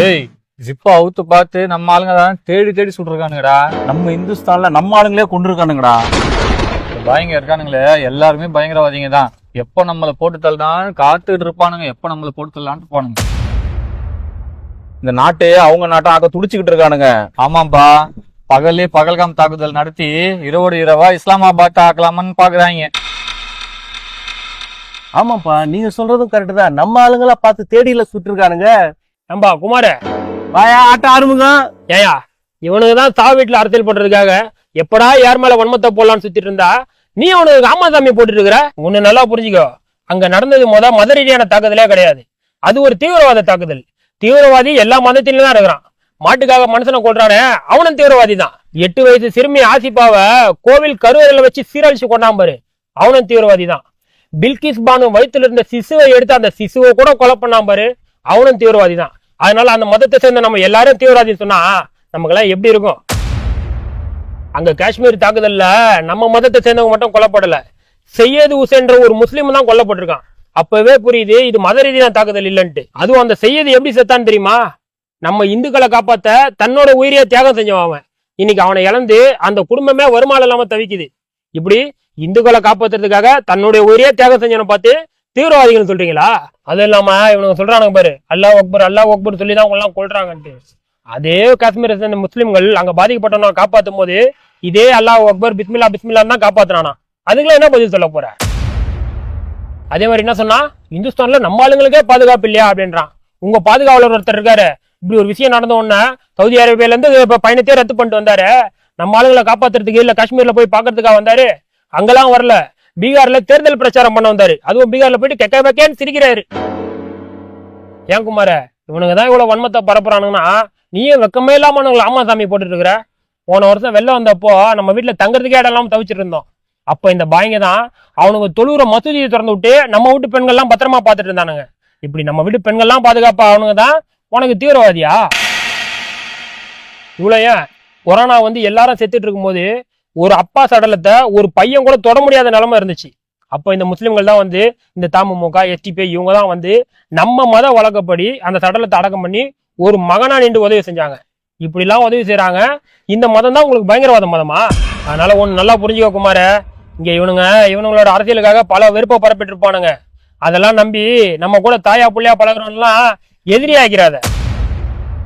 ஏய் ஜிப்பா அவுத்து பார்த்து நம்ம ஆளுங்க தான் தேடி தேடி சுட்டுருக்கானுங்கடா. நம்ம இந்துஸ்தான்ல நம்ம ஆளுங்களே கொண்டிருக்கானுங்கடா பயங்க இருக்கானுங்களே எல்லாருமே பயங்கரவாதிங்க தான். எப்போ நம்மளை போட்டு தள்ளலாம் காத்துட்டு இருப்பானுங்க எப்போ நம்மளை போட்டு தள்ளலான்ட்டு இருப்பானுங்க. இந்த நாட்டையே அவங்க நாட்டம் ஆக்க துடிச்சுக்கிட்டு இருக்கானுங்க. ஆமாம்பா பகல்லே பகல்காம் தாக்குதல் நடத்தி இரவோடு இரவா இஸ்லாமாபாத் ஆக்கலாமான்னு பாக்குறாங்க. ஆமாப்பா நீங்க சொல்றதும் கரெக்ட் தான். நம்ம ஆளுங்களா பார்த்து தேடியில சுட்டிருக்கானுங்க. நம்பா குமார. வாயா ஆட்ட ஆரம்பிங்க ஏயா இவனுக்கு தான் தா வீட்டுல அரசியல் பண்றதுக்காக எப்படா யார் மேல வன்மத்தை போடலாம்னு சுத்திட்டு இருந்தா? நீ அவனுக்கு ஆமாசாமி போட்டுட்டு இருக்கிற உன்னை நல்லா புரிஞ்சுக்கோ. அங்க நடந்தது முத மத ரீதியான தாக்குதலே கிடையாது. அது ஒரு தீவிரவாத தாக்குதல். தீவிரவாதி எல்லா மதத்திலும் தான் இருக்கிறான். மாட்டுக்காக மனுஷனை கொள்றானே அவனும் தீவிரவாதி தான். எட்டு வயசு சிறுமி ஆசிபாவ கோவில் கருவறையில வச்சு சீரழிச்சு கொண்டான் பாரு. அவனும் தீவிரவாதி தான். பில்கிஸ் பானு வயித்துல இருந்த சிசுவை எடுத்து அந்த சிசுவை கூட கொலை பண்ணான் பாரு. அவனும் தீவிரவாதி தான். அதனால அந்த மதத்தை சேர்ந்த நம்ம எல்லாரும் தீவிரவாதி சொன்னா நமக்கெல்லாம் எப்படி இருக்கும்? அங்க காஷ்மீர் தாக்குதல்ல நம்ம மதத்தை சேர்ந்தவங்க மட்டும் கொல்லப்படல. செய்யது உசேன்ற ஒரு முஸ்லீம் தான் கொல்லப்பட்டிருக்கான். அப்பவே புரியுது இது மத ரீதியான தாக்குதல் இல்லைன்ட்டு. அதுவும் அந்த செய்யது எப்படி செத்தான்னு தெரியுமா? நம்ம இந்துக்களை காப்பாத்த தன்னோட உயிரியை தியாகம் செஞ்சவன் அவன். இன்னைக்கு அவனை இழந்து அந்த குடும்பமே வருமானம் இல்லாம தவிக்குது. இப்படி இந்துக்களை காப்பாத்துறதுக்காக தன்னுடைய உயிரியை தியாகம் செஞ்சவனை பார்த்து தீவிரவாதிகள் சொல்றீங்களா? அது இல்லாம இவனுங்க சொல்றானுங்க பாரு அல்லாஹ் அக்பர் அல்லாஹ் அக்பர் சொல்லி தான் அவங்க எல்லாம் கொள்றாங்கன்ட்டு அதே காஷ்மீரை சேர்ந்த முஸ்லிம்கள் அங்க பாதிக்கப்பட்டவனை காப்பாத்தும் போது இதே அல்லாஹ் அக்பர் பிஸ்மில்லா பிஸ்மில்லா தான் காப்பாத்துனானா அதுக்கெல்லாம் என்ன பதில் சொல்ல போற? அதே மாதிரி என்ன சொன்னா இந்துஸ்தான்ல நம்ம ஆளுங்களுக்கே பாதுகாப்பு இல்லையா? அப்படின்றான். உங்க பாதுகாவலர் ஒருத்தர் இருக்காரு. இப்படி ஒரு விஷயம் நடந்த உடனே சவுதி அரேபியால இருந்து இப்ப பயணத்தையே ரத்து பண்ணிட்டு வந்தாரு. நம்ம ஆளுங்களை காப்பாத்துறதுக்கு இல்ல காஷ்மீர்ல போய் பாக்குறதுக்காக வந்தாரு. அங்கெல்லாம் வரல. பீகார்ல தேர்தல் பிரச்சாரம் பண்ண வந்தாரு. அதுவும் பீகார்ல போயிட்டு கெக்க வைக்கேன்னு சிரிக்கிறாரு. ஏன் குமார இவனுங்க தான் இவ்வளவு வன்மத்தை பரப்புறானுங்கன்னா நீயும் வெக்கமே இல்லாம அவனுங்களை ஆமா சாமி போட்டுட்டு இருக்கிற போன வருஷம் வெள்ளம் வந்தப்போ நம்ம வீட்டுல தங்குறதுக்கே இடம் இல்லாம தவிச்சிட்டு இருந்தோம். அப்ப இந்த பாய்ங்க தான் அவனுக்கு தொழுகிற மசூதியை திறந்து விட்டு நம்ம வீட்டு பெண்கள்லாம் பத்திரமா பார்த்துட்டு இருந்தானுங்க. இப்படி நம்ம வீட்டு பெண்கள்லாம் பாதுகாப்பா அவனுங்க தான் உனக்கு தீவிரவாதியா? இவ்வளோ ஏன்? கொரோனா வந்து எல்லாரும் செத்துட்டு இருக்கும்போது ஒரு அப்பா சடலத்தை ஒரு பையன் கூட தொட முடியாத நிலமை இருந்துச்சு. அப்போ இந்த முஸ்லீம்கள் தான் வந்து இந்த தமுமுக எஸ்டிபி இவங்க தான் வந்து நம்ம மத வழக்கப்படி அந்த சடலத்தை அடக்கம் பண்ணி ஒரு மகனா நின்று உதவி செஞ்சாங்க. இப்படிலாம் உதவி செய்கிறாங்க இந்த மதம் தான் உங்களுக்கு பயங்கரவாத மதமா? அதனால ஒன்று நல்லா புரிஞ்சுக்கோ குமார. இங்கே இவனுங்க இவனுங்களோட அரசியலுக்காக பல வெறுப்பை பரப்பிட்டு இருப்பானுங்க அதெல்லாம் நம்பி நம்ம கூட தாயா பிள்ளையா பழகுறவன்லாம் எதிரி ஆகிறாத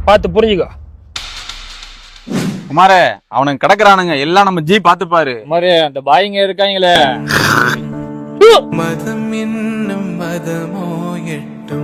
பார்த்து புரிஞ்சுக்கோ. குமாரே அவனுங்க கிடக்குறானுங்க. எல்லாம் நம்ம ஜி பாத்துப்பாரு மாதிரி அந்த பாய்ங்க இருக்காங்களே. மதம் என்னும் மதமோ எட்டு